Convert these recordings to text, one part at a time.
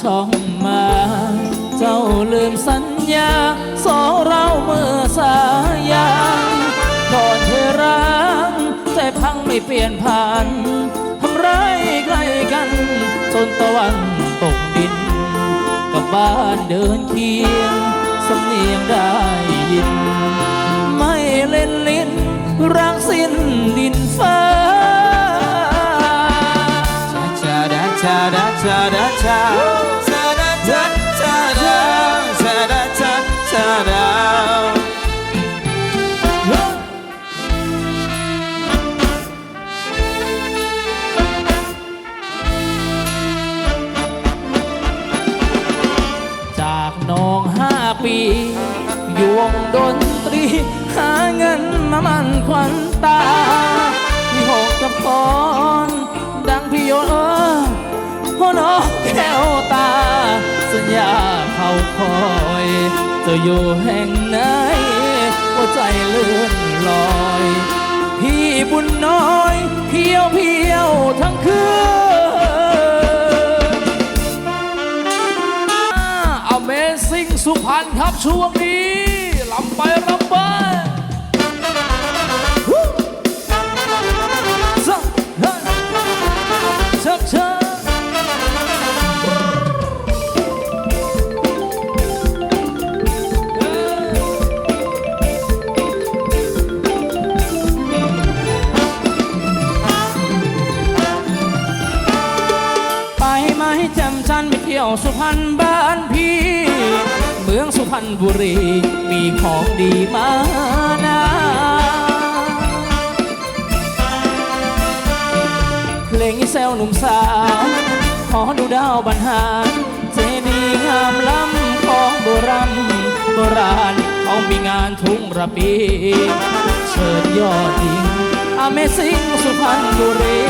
ช่องมา เจ้าลืมสัญญา สองเราเมื่อสายันก่อนเธอรักใจพังไม่เปลี่ยนผ่านทำร้ายใกล้กัน จนตะวันตกดิน กับบ้านเดินเคียงสำเนียงได้ยิน ไม่เล่นลิ้นรักสิ้นดินฟ้า ชาดาชาดาชาชาดาชาชาดาชาดาชาชาดาจากน้องห้าปียวงดนตรี หาเงินมามันขวัญตาพี่หกกับพรดังพี่โยเออ พ่อน้องแก้วตา สัญญาเขาคอยจะอยู่แห่งไหนหัวใจเลื่อนลอย พี่บุญน้อยเพียวเพียวทั้งคืน Amazing สุพรรณครับช่วงนี้ลำไปลำไป บ้านพี่ เมืองสุพรรณบุรี มีของดีมานาเพลงอีแซวหนุ่มสาว ขอดูดาวบรรหารเจดีงามล้ำของโบราณโบราณเขามีงานทุ่งระปี เชิญยอดหญิง Amazing สุพรรณบุรี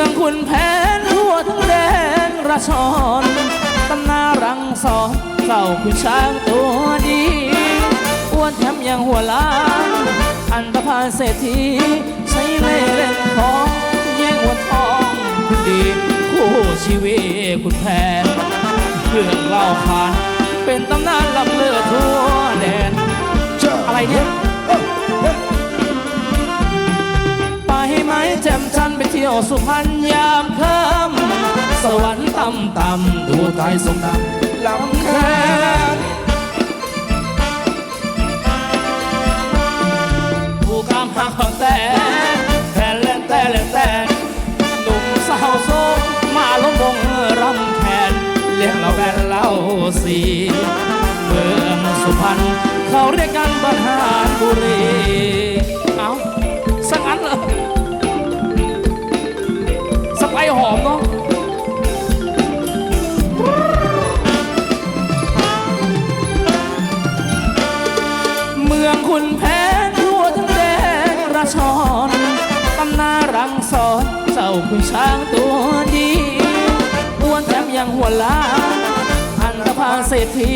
มืองคุณแผนทั่วทั้งแดนราชอนตำนารังสอนเจ้าคุณช้างตัวดีอ้วนแถมยังหัวล้านอันตรพานเศรษฐีใช้เล่ห์เล่นของแย่งวันทองคุณดีคู่ชีวิตคุณแผนเรื่องเล่าขานเป็นตำนานลำเลือทั่ว ยวสุพรรณยามค่ำสวรรค์ต่ำต่ำดูไทยทรงดำลำแค้นผู้กำหักของแต่แทนเล่นแต่เล่นแต่หนุ่มสาวโซมาล้มวงรำแคนเลี้ยงเราแบนเล่าสีเมืองสุพรรณเขาเรียกกันบรรหารบุรี เอาสักอันเลย คุณแพ้ทั่วทั้งแดนราชอนตำนารังสอนเจ้าคุณช้างตัวดีอ้วนแถมยังหัวล้านอันตพาเศรษฐี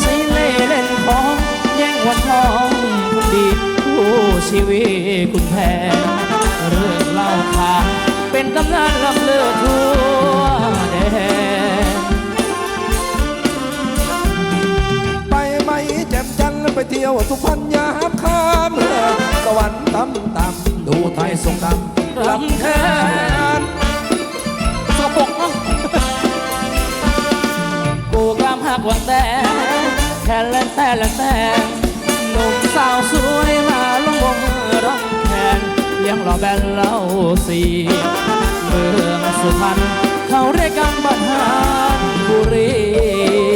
ใช้เล่เล่นของแย่งวันทองคุณดีผู้ชีวิตคุณแพ้เรื่องเล่าขานเป็นตำนานลำเลือทั่ว ไปเที่ยวสุพรรณยามค่ำสวรรค์ต่ำต่ำดูไทยทรงดำลำแคนสกปรกเนาะกูกล้ามหักวันแต่แค่เล่นแต่ล่นแต่หนุ่มสาวสวยมาลงวงร้องแคนเลี้ยงรอแบนเล่าสีเมืองสุพรรณเขาเรียกกันบันหารบุรี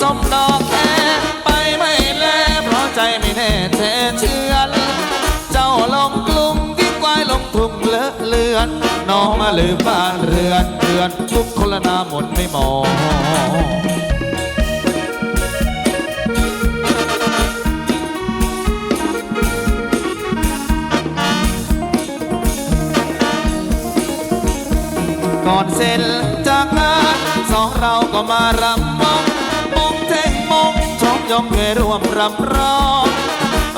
ส้มดอกแค่ไปไม่แลเพราะใจไม่แน่แท้เชื่อเจ้าลงกลุ่มยิ่งควายลงทุ่งเลอะเลือน น้องมาลืมบ้านเรือนเรือนทุกคนละนาหมดไม่มองก่อนเสร็จจากงานสองเราก็มารำมง ยงเคยร่วมรำร้อง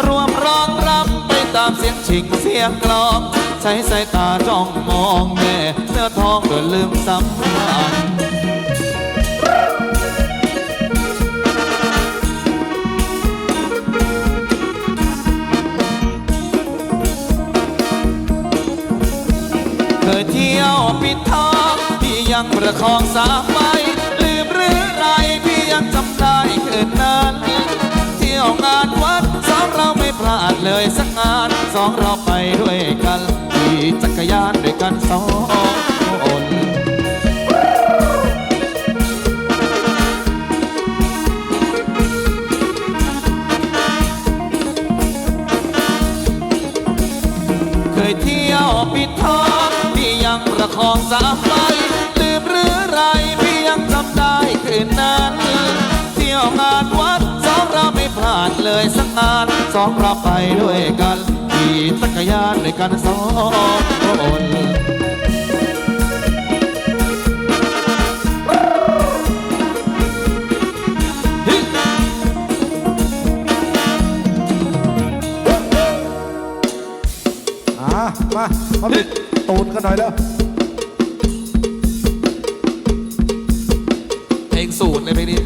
รวมร้องรำไปตามเสียงชิงเสียงกลองใช้สายตาจ้องมองแม่เนื้อทองเกิดลืมสำคัญเคยเที่ยวปิดทองพี่ยังประคองสามใบลืมหรือไร ยังจำได้คืนนั้นเที่ยวงานวัดสองเราไม่พลาดเลยสักงานสองเราไปด้วยกันขี่จักรยานด้วยกันสองคนเคยเที่ยวปิดทองพี่ยังประคองสามใบลืมหรือไรพี่ยังจำได้คืนนั้น เลยสักงานสองเราไปด้วยกันขี่จักรยานด้วยกันสองคนอ่ามามาบิดตูนกันหน่อยแล้วเพลงสูตรเลยเพลงนี้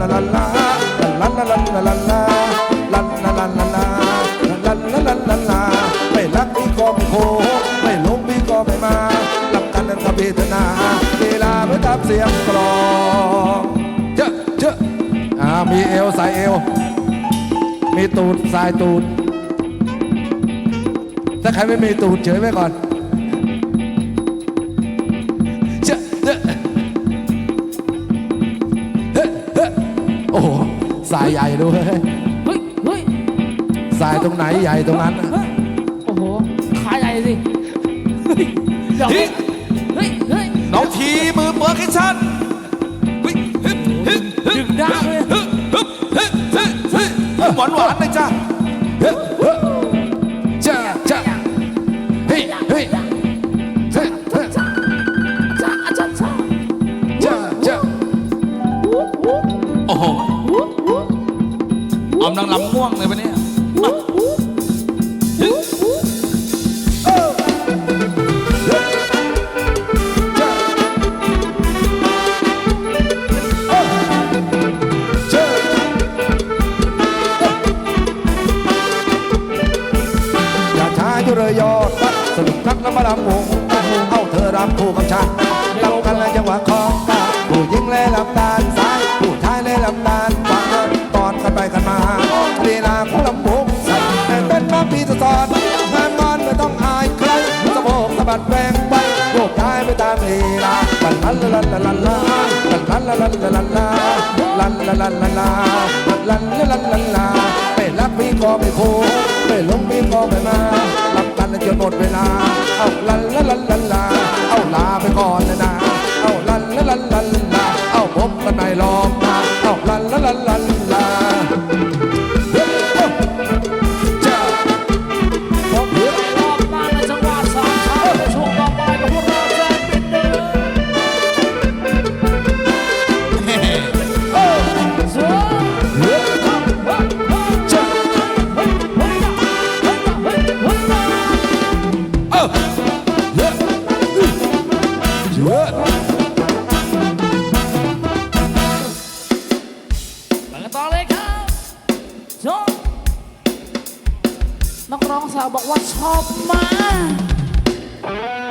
ลันลันลันลันลันลาลันลันลันลันลันลันลันลันลันลันไม่รักพี่ก็ไม่โคไม่หลงพี่ก็ไม่มาลำกันนั้นกับพิจนาลีลาไปตามเสียงกลองเจอะเจอะอ่ามีเอวใส่เอว มีตูดสายตูด ถ้าใครไม่มีตูดเฉยไว้ก่อน ใหญ่ด้วยเฮ้ยเฮ้ยสายตรงไหนใหญ่ตรงนั้นน่ะเฮ้ยโอ้โห ขาใหญ่สิเฮ้ยเดี๋ยวเฮ้ยเฮ้ยเฮ้ยน้องทีมือเปิดให้ฉันฮึฮึฮึฮึดึงด้ามเลยฮึฮึฮึฮึฮึหวานหวานๆเลยจ้า มนังลำง่วงเลยปะเนี่ยเจอะเอ้าเจอะอย่าช้าอยู่เลยยอดรักสนุกนักแล้วมาลำวงเอาเธอรำคู่กับฉันลำกันและจังหวะคองตาผู้หญิงเล่ลำดา กย้ายไปตามลีลาลันลันลันลันลันลาลันลันลันลันลันลาลันลันลันลันลาลันลันลันลาไม่รักพี่ก็ไม่โคไม่หลงพี่ก็ไม่มาลำกันจนหมดเวลาเอาลันลันลันลันลาเอาลาไปก่อนนะนะเอาลันลันลันลัน สาวบอกว่าชอบมาก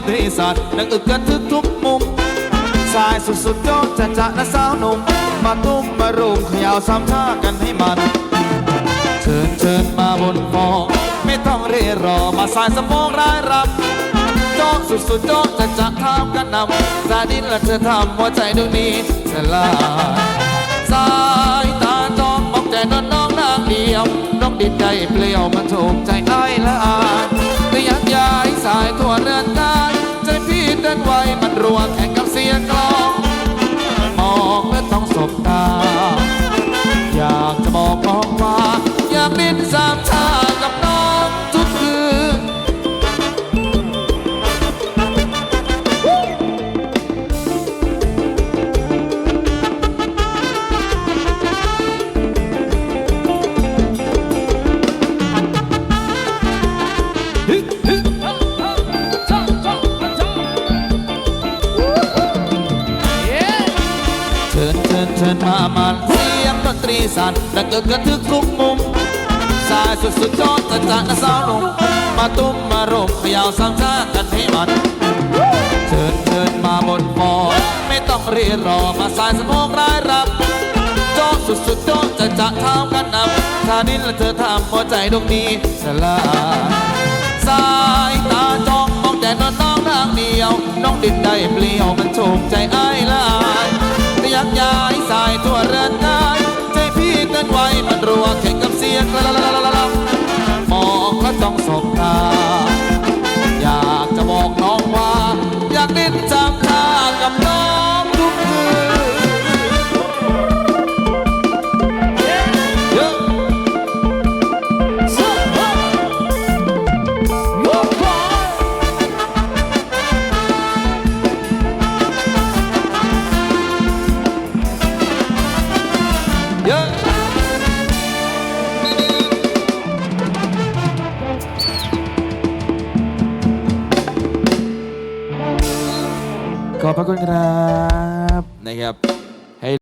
นตรีสัตว์ดังอึกกันทึกทุกมุมสายสุดสุดๆโจ๊ะจะจะนะสาวหนุ่มมาตุ้มมารุมขย่าสามชากันให้มัน เชิญเชิญมาบนฟองไม่ต้องเรียรอมาสายสะโพกร้ายรำโจ๊ะสุดสุดๆโจ๊ะจะจะทำกันนำสาดินและเธอทำหัวใจดวงนี้สลายสายตาจ้องมองแต่นอนน้องนางเดียวน้องดินใจเปลี่ยวมันถูกใจไอ้ละอายก็ยักย้ายสายทั่วเรือนกาย ใจพี่เดินไวมันรัวแข่งกับเสียงกลองมองและต้องสบตา อยากจะบอกน้องว่า สั่นดังเกิดกระทึกทุกมุม สายสุดสุดยอดจัดจ้านนะสาวหนุ่มมาตุ้มมารมขย่าสามชากันให้มัน เชิญเชิญมาบนฟอไม่ต้องเรียรอมาสายสมองร้ายรับโจ๊ะสุดสุดโจ๊ะจะจะเท้ากันนำสาดินและเธอทำหัวใจดวงนี้สลายสายตาจ้องมองแต่นอนน้องทางเดียว น้องดินได้เปลี่ยวมันถูกใจอ้ายลายแต่ยากย้ายสายทั่วเรือน พี่เกินไว้มันรัวแข่งกับเสียงละละละละละละมองและต้องสบตา อยากจะบอกน้องว่า อยากดิ้นจับตากับน้อง